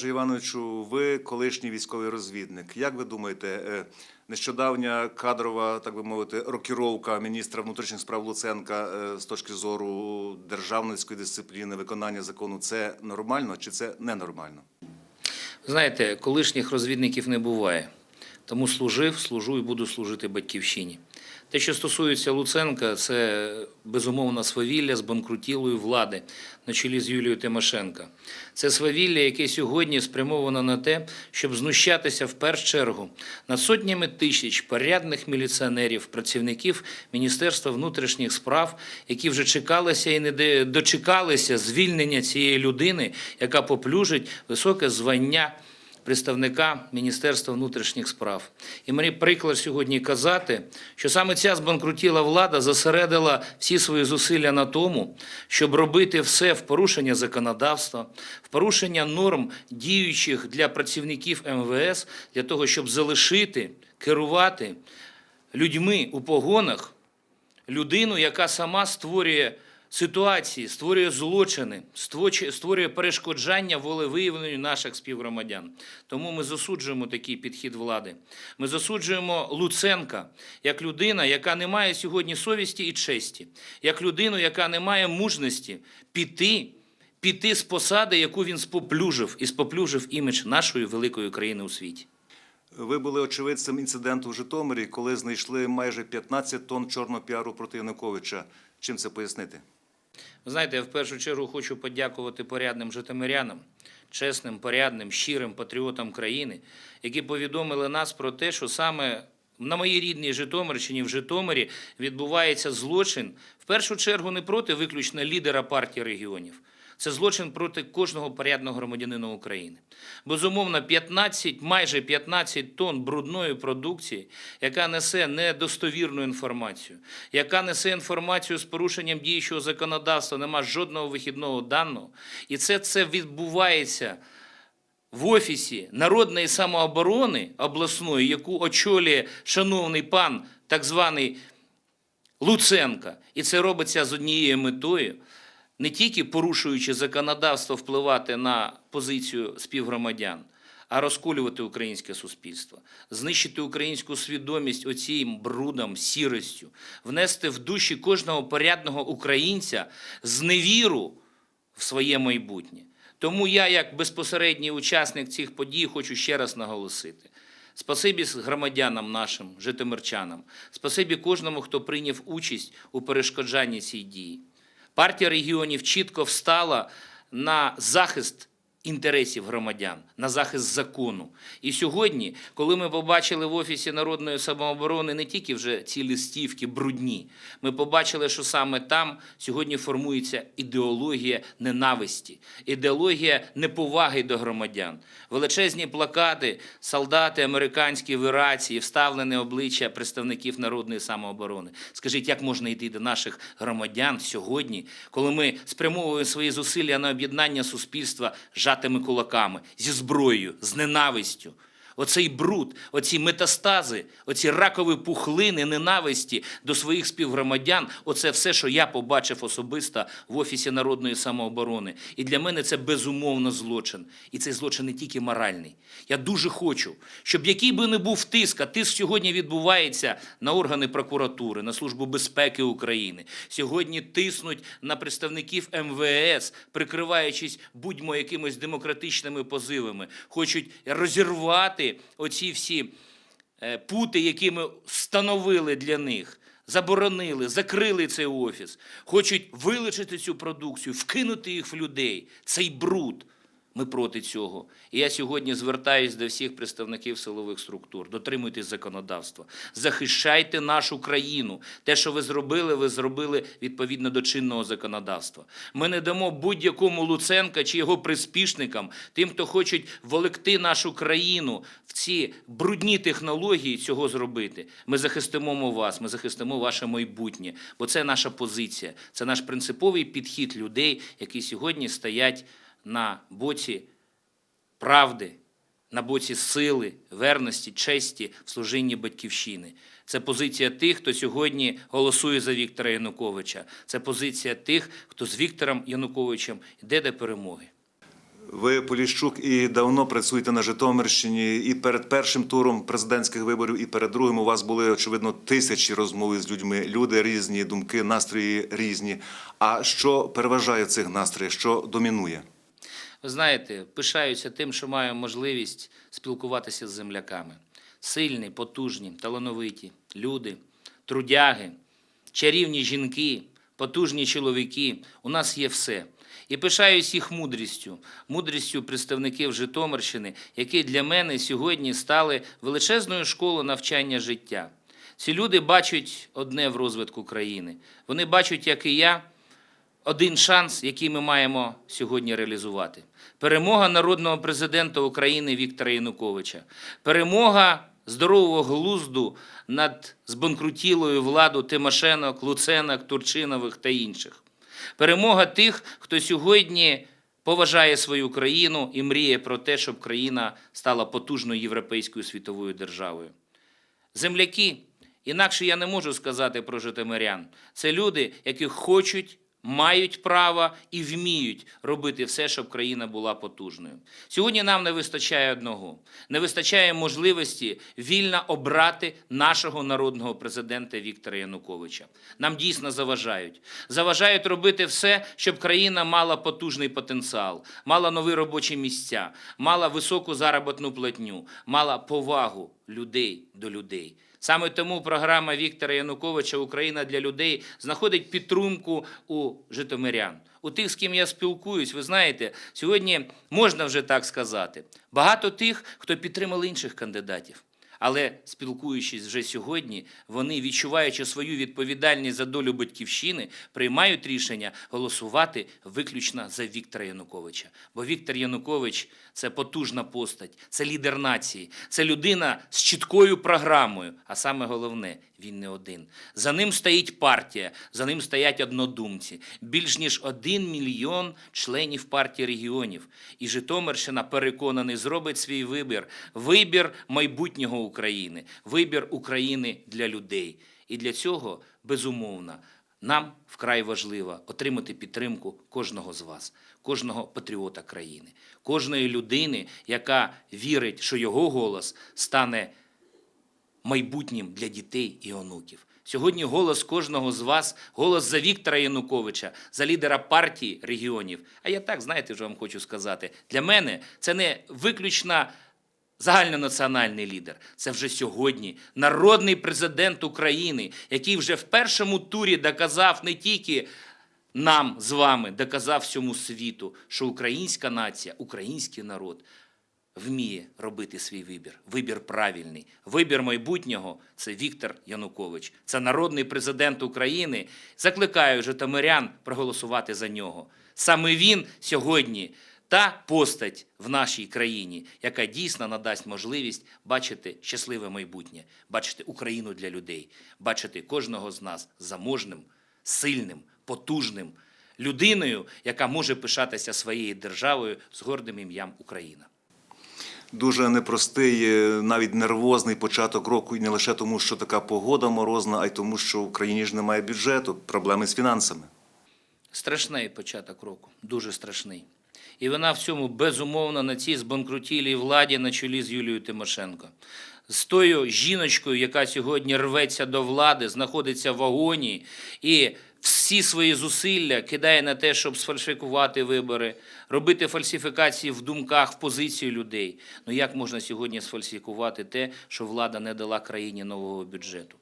Олеже Івановичу, ви колишній військовий розвідник. Як ви думаєте, е, нещодавня кадрова, так би мовити, рокіровка міністра внутрішніх справ Луценка е, з точки зору державницької дисципліни, виконання закону це нормально чи це ненормально? Знаєте, колишніх розвідників не буває. Тому служив, служу і буду служити батьківщині. Те, що стосується Луценка, це безумовно свавілля з банкрутілої влади на чолі з Юлією Тимошенко. Це свавілля, яке сьогодні спрямовано на те, щоб знущатися в першу чергу над сотнями тисяч порядних міліціонерів, працівників Міністерства внутрішніх справ, які вже чекалися і не дочекалися звільнення цієї людини, яка поплюжить високе звання представника Міністерства внутрішніх справ. І мені приклад сьогодні казати, що саме ця збанкрутіла влада зосередила всі свої зусилля на тому, щоб робити все в порушення законодавства, в порушення норм діючих для працівників МВС, для того, щоб залишити, керувати людьми у погонах людину, яка сама створює ситуації, створює злочини, створює перешкоджання волевиявленню наших співгромадян. Тому ми засуджуємо такий підхід влади. Ми засуджуємо Луценка як людина, яка не має сьогодні совісті і честі, як людину, яка не має мужності піти. Піти з посади, яку він споплюжив, і споплюжив імідж нашої великої країни у світі. Ви були очевидцем інциденту в Житомирі, коли знайшли майже 15 тонн чорного піару проти Януковича. Чим це пояснити? Ви знаєте, я в першу чергу хочу подякувати порядним житомирянам, чесним, порядним, щирим патріотам країни, які повідомили нас про те, що саме на моїй рідній Житомирщині, в Житомирі, відбувається злочин, в першу чергу не проти виключно лідера партії регіонів. Це злочин проти кожного порядного громадянина України. Безумовно, 15, майже 15 тонн брудної продукції, яка несе недостовірну інформацію, яка несе інформацію з порушенням діючого законодавства, нема жодного вихідного даного. І це, це відбувається в офісі народної самооборони обласної, яку очолює шановний пан, так званий Луценка. І це робиться з однією метою, не тільки порушуючи законодавство, впливати на позицію співгромадян, а розколювати українське суспільство, знищити українську свідомість оцім брудом, сіростю, внести в душі кожного порядного українця зневіру в своє майбутнє. Тому я, як безпосередній учасник цих подій, хочу ще раз наголосити. Спасибі громадянам нашим, житомирчанам, спасибі кожному, хто прийняв участь у перешкоджанні цій дії. Партія регіонів чітко встала на захист інтересів громадян, на захист закону. І сьогодні, коли ми побачили в Офісі народної самооборони не тільки вже ці листівки брудні, ми побачили, що саме там сьогодні формується ідеологія ненависті, ідеологія неповаги до громадян. Величезні плакати, солдати американські в Ірації, вставлене обличчя представників народної самооборони. Скажіть, як можна йти до наших громадян сьогодні, коли ми спрямовуємо свої зусилля на об'єднання суспільства жатими кулаками, зі зброєю, з ненавистю? Оцей бруд, оці метастази, оці ракові пухлини ненависті до своїх співгромадян оце все, що я побачив особисто в Офісі народної самооборони. І для мене це безумовно злочин. І цей злочин не тільки моральний. Я дуже хочу, щоб який би не був тиск, а тиск сьогодні відбувається на органи прокуратури, на Службу безпеки України. Сьогодні тиснуть на представників МВС, прикриваючись будь-мо якимось демократичними позивами, хочуть розірвати оці всі е, пути, які ми встановили для них. Заборонили, закрили цей офіс, хочуть вилучити цю продукцію, вкинути їх в людей. Цей бруд. Ми проти цього. І я сьогодні звертаюся до всіх представників силових структур. Дотримуйтесь законодавства. Захищайте нашу країну. Те, що ви зробили, ви зробили відповідно до чинного законодавства. Ми не дамо будь-якому Луценка чи його приспішникам, тим, хто хочуть волекти нашу країну в ці брудні технології, цього зробити. Ми захистимо вас, ми захистимо ваше майбутнє, бо це наша позиція, це наш принциповий підхід людей, які сьогодні стоять на боці правди, на боці сили, верності, честі в служінні батьківщини. Це позиція тих, хто сьогодні голосує за Віктора Януковича. Це позиція тих, хто з Віктором Януковичем йде до перемоги. Ви, Поліщук, і давно працюєте на Житомирщині, і перед першим туром президентських виборів, і перед другим у вас були, очевидно, тисячі розмов з людьми. Люди різні, думки, настрої різні. А що переважає в цих настроях? Що домінує? Ви знаєте, пишаюся тим, що маю можливість спілкуватися з земляками. Сильні, потужні, талановиті люди, трудяги, чарівні жінки, потужні чоловіки. У нас є все. І пишаюсь їх мудрістю, мудрістю представників Житомирщини, які для мене сьогодні стали величезною школою навчання життя. Ці люди бачать одне в розвитку країни. Вони бачать, як і я, один шанс, який ми маємо сьогодні реалізувати. Перемога народного президента України Віктора Януковича. Перемога здорового глузду над збанкрутілою владу Тимошенок, Луценок, Турчинових та інших. Перемога тих, хто сьогодні поважає свою країну і мріє про те, щоб країна стала потужною європейською світовою державою. Земляки, інакше я не можу сказати про житомирян. Це люди, які хочуть, мають право і вміють робити все, щоб країна була потужною. Сьогодні нам не вистачає одного: не вистачає можливості вільно обрати нашого народного президента Віктора Януковича. Нам дійсно заважають. Заважають робити все, щоб країна мала потужний потенціал, мала нові робочі місця, мала високу заробітну платню, мала повагу людей до людей. Саме тому програма Віктора Януковича Україна для людей знаходить підтримку у житомирян. У тих, з ким я спілкуюсь, ви знаєте, сьогодні можна вже так сказати. Багато тих, хто підтримали інших кандидатів. Але спілкуючись вже сьогодні, вони, відчуваючи свою відповідальність за долю батьківщини, приймають рішення голосувати виключно за Віктора Януковича. Бо Віктор Янукович це потужна постать, це лідер нації, це людина з чіткою програмою. А саме головне, він не один. За ним стоїть партія, за ним стоять однодумці. Більш ніж один мільйон членів партії регіонів. І Житомирщина, переконаний, зробить свій вибір. Вибір майбутнього України, вибір України для людей. І для цього, безумовно, нам вкрай важливо отримати підтримку кожного з вас, кожного патріота країни, кожної людини, яка вірить, що його голос стане майбутнім для дітей і онуків. Сьогодні голос кожного з вас, голос за Віктора Януковича, за лідера партії регіонів. А я так, знаєте, що вам хочу сказати. Для мене це не виключно загальнонаціональний лідер. Це вже сьогодні народний президент України, який вже в першому турі доказав не тільки нам з вами, доказав всьому світу, що українська нація, український народ вміє робити свій вибір. Вибір правильний. Вибір майбутнього це Віктор Янукович. Це народний президент України. Закликаю житомирян проголосувати за нього. Саме він сьогодні та постать в нашій країні, яка дійсно надасть можливість бачити щасливе майбутнє, бачити Україну для людей, бачити кожного з нас заможним, сильним, потужним людиною, яка може пишатися своєю державою з гордим ім'ям Україна. Дуже непростий, е, навіть нервозний початок року, і не лише тому, що така погода морозна, а й тому, що в країні ж немає бюджету, проблеми з фінансами. Страшний початок року, дуже страшний. І вона в цьому безумовно на цій збанкрутілій владі на чолі з Юлією Тимошенко. З тою жіночкою, яка сьогодні рветься до влади, знаходиться в агонії і всі свої зусилля кидає на те, щоб сфальсифікувати вибори, робити фальсифікації в думках, в позицію людей. Ну як можна сьогодні сфальсифікувати те, що влада не дала країні нового бюджету?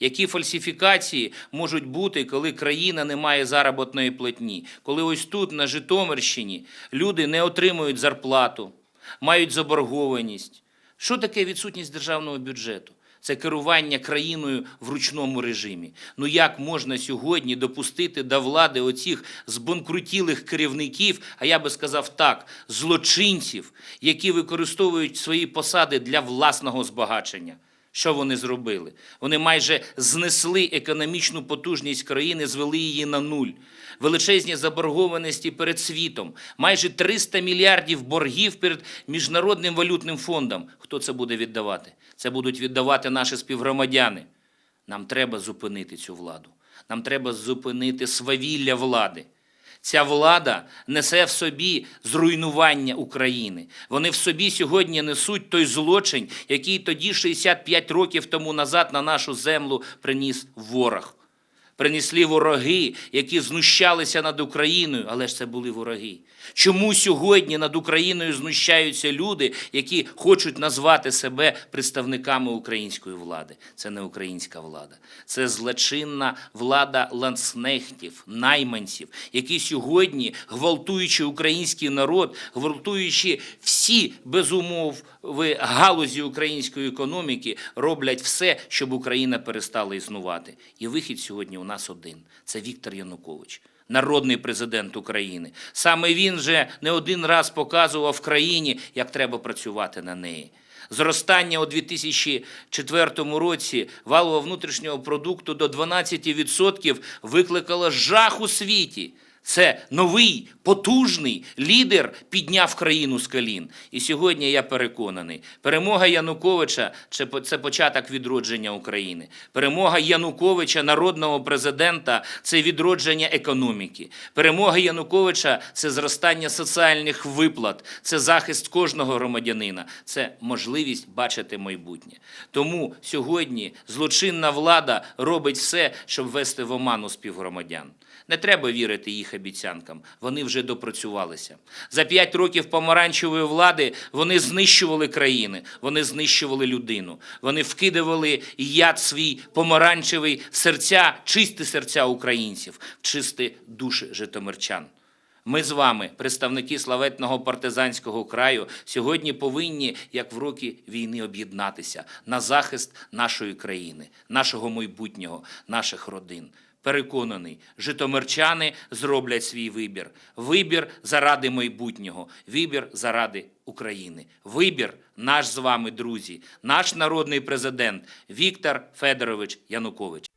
Які фальсифікації можуть бути, коли країна не має заробітної платні? Коли ось тут, на Житомирщині, люди не отримують зарплату, мають заборгованість. Що таке відсутність державного бюджету? Це керування країною в ручному режимі. Ну як можна сьогодні допустити до влади оцих збанкрутілих керівників, а я би сказав так, злочинців, які використовують свої посади для власного збагачення? Що вони зробили? Вони майже знесли економічну потужність країни, звели її на нуль. Величезні заборгованості перед світом, майже 300 мільярдів боргів перед Міжнародним валютним фондом. Хто це буде віддавати? Це будуть віддавати наші співгромадяни. Нам треба зупинити цю владу. Нам треба зупинити свавілля влади. Ця влада несе в собі зруйнування України. Вони в собі сьогодні несуть той злочин, який тоді 65 років тому назад на нашу землю приніс ворог. Принесли вороги, які знущалися над Україною, але ж це були вороги. Чому сьогодні над Україною знущаються люди, які хочуть назвати себе представниками української влади? Це не українська влада, це злочинна влада ланцнехтів, найманців, які сьогодні, гвалтуючи український народ, гвалтуючи всі без в галузі української економіки, роблять все, щоб Україна перестала існувати. І вихід сьогодні у нас один це Віктор Янукович. Народний президент України. Саме він вже не один раз показував країні, як треба працювати на неї. Зростання у 2004 році валового внутрішнього продукту до 12% викликало жах у світі. Це новий, потужний лідер підняв країну з колін. І сьогодні я переконаний, перемога Януковича це по- це початок відродження України. Перемога Януковича, народного президента, це відродження економіки. Перемога Януковича це зростання соціальних виплат, це захист кожного громадянина, це можливість бачити майбутнє. Тому сьогодні злочинна влада робить все, щоб ввести в оману співгромадян. Не треба вірити їх обіцянкам. Вони вже допрацювалися. За п'ять років помаранчевої влади вони знищували країни, вони знищували людину. Вони вкидували яд свій помаранчевий серця, чисті серця українців, чисті душі житомирчан. Ми з вами, представники славетного партизанського краю, сьогодні повинні, як в роки війни, об'єднатися на захист нашої країни, нашого майбутнього, наших родин. Переконаний, житомирчани зроблять свій вибір. Вибір заради майбутнього, вибір заради України. Вибір наш з вами, друзі, наш народний президент Віктор Федорович Янукович.